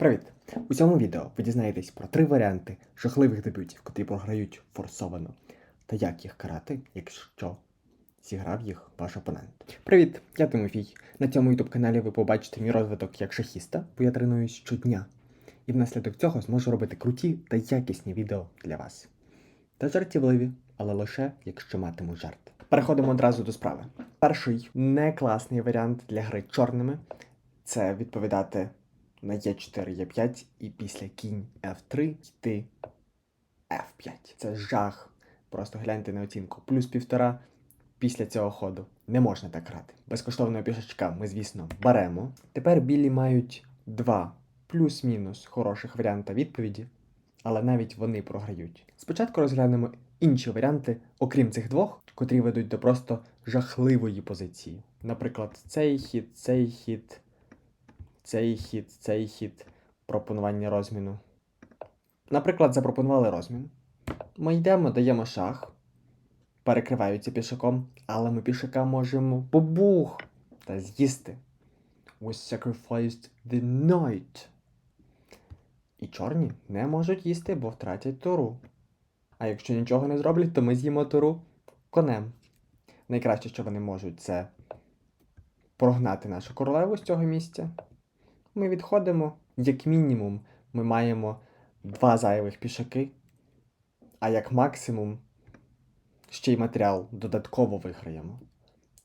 Привіт! У цьому відео ви дізнаєтесь про три варіанти жахливих дебютів, котрі програють форсовано, та як їх карати, якщо зіграв їх ваш опонент. Привіт, я Тимофій. На цьому youtube каналі ви побачите мій розвиток як шахіста, бо я тренуюсь щодня. І внаслідок цього зможу робити круті та якісні відео для вас. Та жартівливі, але лише якщо матиму жарт. Переходимо одразу до справи. Перший не класний варіант для гри чорними це відповідати на Е4, Е5 і після кінь F3 йти F5. Це жах. Просто гляньте на оцінку. Плюс півтора після цього ходу. Не можна так грати. Безкоштовного пішачка ми, звісно, беремо. Тепер білі мають два плюс-мінус хороших варіанта відповіді, але навіть вони програють. Спочатку розглянемо інші варіанти, окрім цих двох, котрі ведуть до просто жахливої позиції. Наприклад, цей хід, цей хід, цей хід, цей хід, пропонування розміну. Наприклад, запропонували розмін. Ми йдемо, даємо шах, перекриваються пішаком, але ми пішака можемо побух та з'їсти. We sacrificed the knight. І чорні не можуть їсти, бо втратять туру. А якщо нічого не зроблять, то ми з'їмо туру конем. Найкраще, що вони можуть, це прогнати нашу королеву з цього місця. Ми відходимо, як мінімум, ми маємо два зайвих пішаки, а як максимум ще й матеріал додатково виграємо.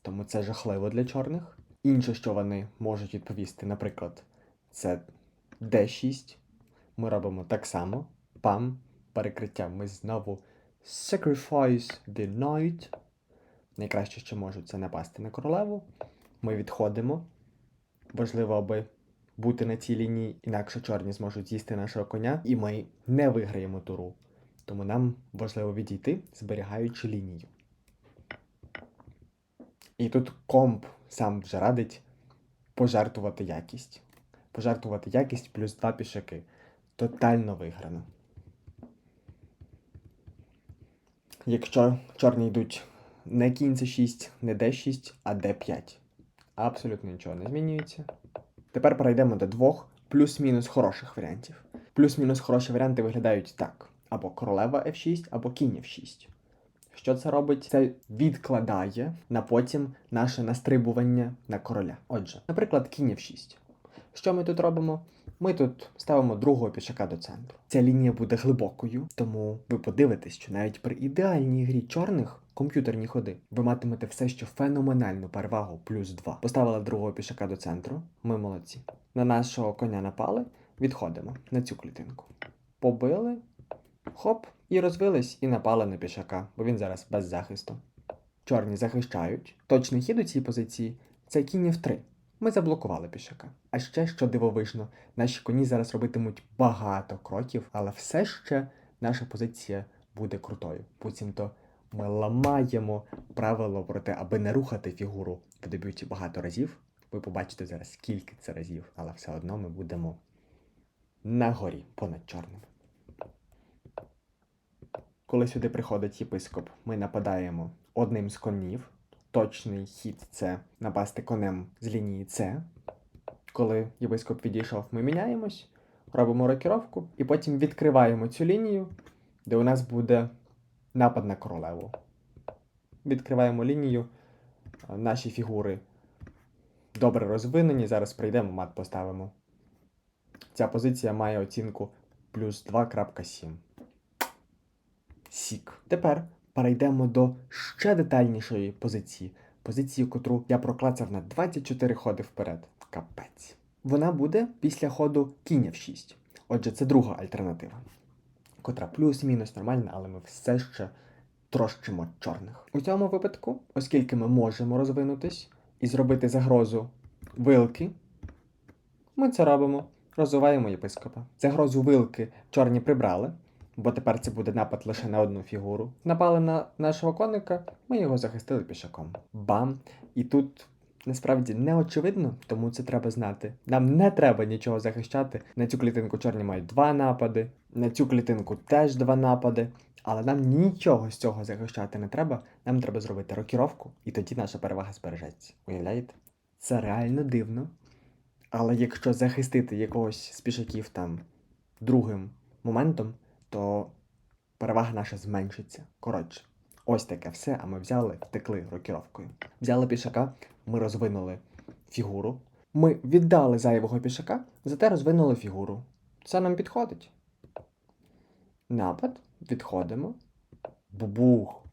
Тому це жахливо для чорних. Інше, що вони можуть відповісти, наприклад, це D6. Ми робимо так само. Пам, перекриття. Ми знову sacrifice the knight. Найкраще, що можуть, це напасти на королеву. Ми відходимо. Важливо, аби бути на цій лінії, інакше чорні зможуть з'їсти нашого коня, і ми не виграємо туру. Тому нам важливо відійти, зберігаючи лінію. І тут комп сам вже радить пожертвувати якість. Пожертвувати якість плюс два пішаки. Тотально виграно. Якщо чорні йдуть не кінь c6, не d6, а d5. Абсолютно нічого не змінюється. Тепер перейдемо до двох плюс-мінус хороших варіантів. Плюс-мінус хороші варіанти виглядають так: або королева F6, або кінь F6. Що це робить? Це відкладає на потім наше настрибування на короля. Отже, наприклад, кінь F6. Що ми тут робимо? Ми тут ставимо другого пішака до центру. Ця лінія буде глибокою, тому ви подивитесь, що навіть при ідеальній грі чорних комп'ютерні ходи ви матимете все ще феноменальну перевагу плюс 2. Поставили другого пішака до центру. Ми молодці. На нашого коня напали, відходимо на цю клітинку. Побили, хоп, і розвились, і напали на пішака, бо він зараз без захисту. Чорні захищають. Точний хід у цій позиції це кінь F3. Ми заблокували пішака. А ще, що дивовижно, наші коні зараз робитимуть багато кроків, але все ще наша позиція буде крутою. Буцімто ми ламаємо правило про те, аби не рухати фігуру в дебюті багато разів. Ви побачите зараз, скільки це разів, але все одно ми будемо на горі понад чорним. Коли сюди приходить єпископ, ми нападаємо одним з конів. Точний хід це напасти конем з лінії С. Коли єпископ відійшов, ми міняємось, робимо рокіровку і потім відкриваємо цю лінію, де у нас буде напад на королеву. Відкриваємо лінію. Наші фігури добре розвинені. Зараз прийдемо, мат поставимо. Ця позиція має оцінку плюс 2.7. Сік. Тепер перейдемо до ще детальнішої позиції. Позицію, котру я проклацав на 24 ходи вперед. Капець. Вона буде після ходу кінь F6. Отже, це друга альтернатива, котра плюс-мінус нормальна, але ми все ще трощимо чорних. У цьому випадку, оскільки ми можемо розвинутись і зробити загрозу вилки, ми це робимо. Розвиваємо єпископа. Загрозу вилки чорні прибрали, бо тепер це буде напад лише на одну фігуру. Напали на нашого коника, ми його захистили пішаком. Бам! І тут насправді не очевидно, тому це треба знати. Нам не треба нічого захищати. На цю клітинку чорні мають два напади, на цю клітинку теж два напади. Але нам нічого з цього захищати не треба. Нам треба зробити рокіровку, і тоді наша перевага збережеться. Уявляєте? Це реально дивно. Але якщо захистити якогось з пішаків там другим моментом, то перевага наша зменшиться. Коротше, ось таке все, а ми взяли, втекли рокіровкою. Взяли пішака, ми розвинули фігуру. Ми віддали зайвого пішака, зате розвинули фігуру. Це нам підходить. Напад, відходимо. Бубух.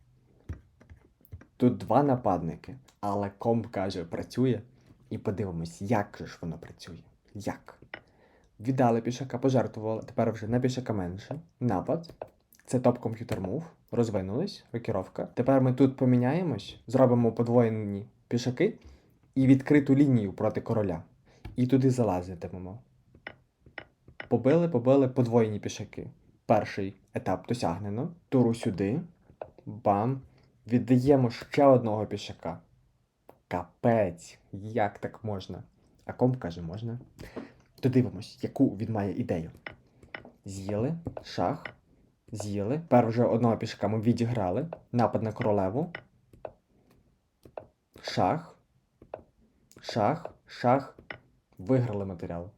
Тут два нападники, але комп каже, працює. І подивимось, як же ж воно працює. Як? Віддали пішака, пожертвували, тепер вже на пішака менше. Напад. Це топ-комп'ютер мув. Розвинулись, рокіровка. Тепер ми тут поміняємось, зробимо подвоєні пішаки і відкриту лінію проти короля. І туди залазитимемо. Побили, побили подвоєні пішаки. Перший етап досягнено. Туру сюди. Бам. Віддаємо ще одного пішака. Капець, як так можна? А комп каже, можна. То дивимось, яку він має ідею. З'їли, шах, з'їли. Тепер вже одного пішака ми відіграли. Напад на королеву. Шах. Шах, шах. Виграли матеріал.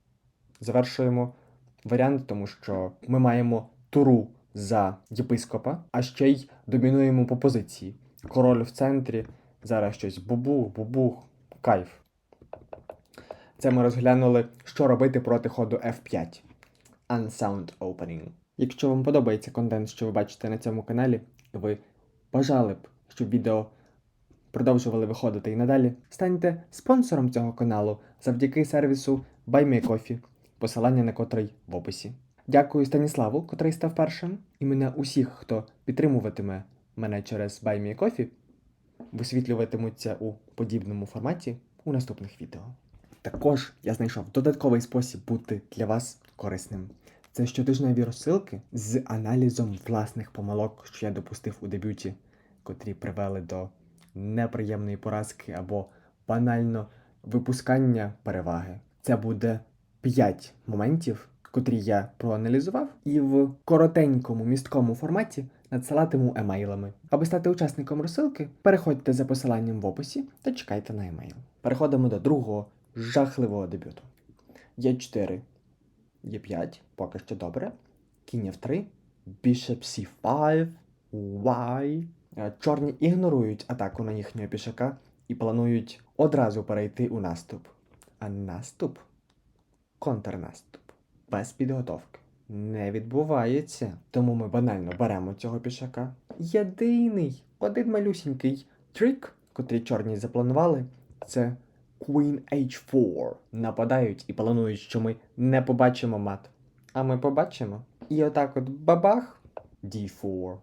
Завершуємо варіант, тому що ми маємо туру за єпископа, а ще й домінуємо по позиції. Король в центрі. Зараз щось бубух, бубух, кайф. Це ми розглянули, що робити проти ходу F5. Unsound Opening. Якщо вам подобається контент, що ви бачите на цьому каналі, і ви бажали б, щоб відео продовжували виходити і надалі, станьте спонсором цього каналу завдяки сервісу BuyMeCoffee, посилання на котрий в описі. Дякую Станіславу, котрий став першим, і мене усіх, хто підтримуватиме мене через BuyMeCoffee, висвітлюватимуться у подібному форматі у наступних відео. Також я знайшов додатковий спосіб бути для вас корисним. Це щотижневі розсилки з аналізом власних помилок, що я допустив у дебюті, котрі привели до неприємної поразки або банально випускання переваги. Це буде 5 моментів, котрі я проаналізував, і в коротенькому місткому форматі надсилатиму емейлами. Аби стати учасником розсилки, переходьте за посиланням в описі та чекайте на емейл. Переходимо до другого жахливого дебюту. Є 4, є 5, поки що добре. Кінь F3, Bishop C5, Y. Е, Чорні ігнорують атаку на їхнього пішака і планують одразу перейти у наступ. А наступ контрнаступ без підготовки не відбувається. Тому ми банально беремо цього пішака. Єдиний, один малюсінький трик, котрий чорні запланували, це Queen H4. Нападають і планують, що ми не побачимо мат. А ми побачимо. І отак от бабах D4.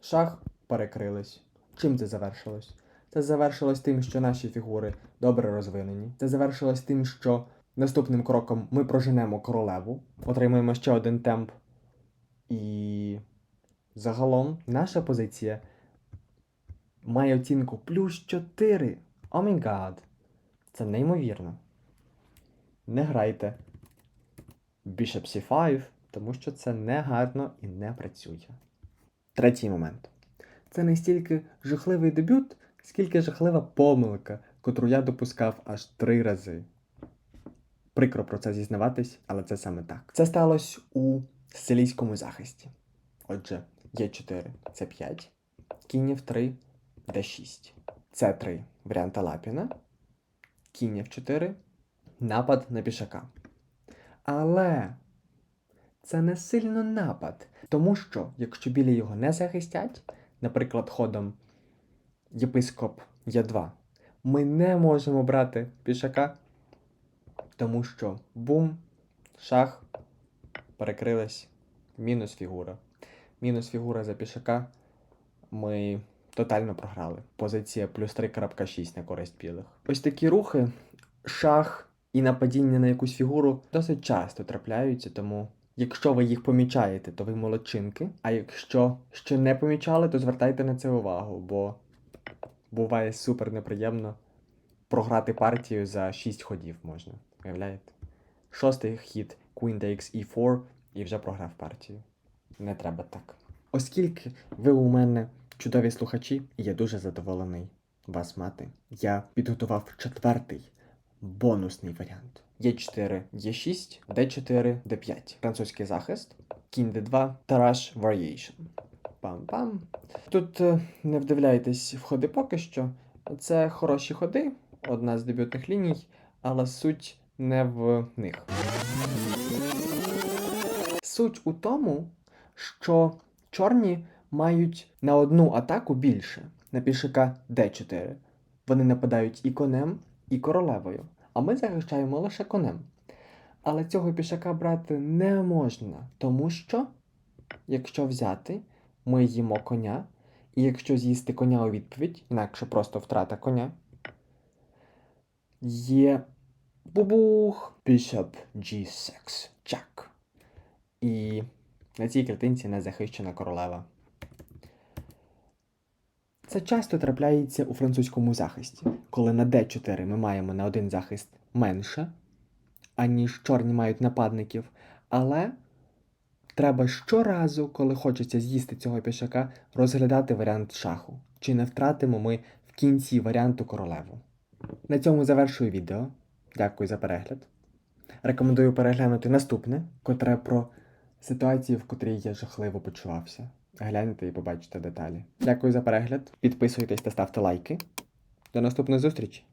Шах перекрились. Чим це завершилось? Це завершилось тим, що наші фігури добре розвинені. Це завершилось тим, що наступним кроком ми проженемо королеву, отримаємо ще один темп. І загалом наша позиція має оцінку плюс 4. О мій гад. Це неймовірно. Не грайте Bishop C5, тому що це не гарно і не працює. Третій момент. Це не стільки жахливий дебют, скільки жахлива помилка, котру я допускав аж три рази. Прикро про це зізнаватись, але це саме так. Це сталося у сицилійському захисті. Отже, Є4 це 5, кінь F3, D6. С3 варіанта Лапіна, кінь F4, напад на пішака. Але це не сильно напад, тому що якщо білі його не захистять, наприклад, ходом єпископ Є2, ми не можемо брати пішака, тому що бум, шах, перекрилась, мінус фігура. Мінус фігура за пішака. Ми тотально програли. Позиція плюс 3.6 на користь білих. Ось такі рухи, шах і нападіння на якусь фігуру досить часто трапляються, тому якщо ви їх помічаєте, то ви молодчинки. А якщо ще не помічали, то звертайте на це увагу, бо буває супер неприємно програти партію за 6 ходів можна. Уявляєте? Шостий хід Queen takes E4 і вже програв партію. Не треба так. Оскільки ви у мене чудові слухачі, я дуже задоволений вас мати, я підготував четвертий бонусний варіант. Є4, Є6, Д4, Д5. Французький захист, кінь Д2, Тараш Variation. Пам-пам. Тут е, не вдивляйтесь в ходи поки що. Це хороші ходи, одна з дебютних ліній, але суть не в них. Суть у тому, що чорні мають на одну атаку більше на пішака d4. Вони нападають і конем, і королевою, а ми захищаємо лише конем. Але цього пішака брати не можна, тому що, якщо взяти, ми їмо коня, і якщо з'їсти коня у відповідь, інакше просто втрата коня, є бубух Bishop G6 Jack. І на цій клітинці не захищена королева. Це часто трапляється у французькому захисті, коли на d4 ми маємо на один захист менше, аніж чорні мають нападників. Але треба щоразу, коли хочеться з'їсти цього пішака, розглядати варіант шаху. Чи не втратимо ми в кінці варіанту королеву. На цьому завершую відео. Дякую за перегляд. Рекомендую переглянути наступне, котре про ситуацію, в котрій я жахливо почувався. Гляньте і побачите деталі. Дякую за перегляд. Підписуйтесь та ставте лайки. До наступної зустрічі!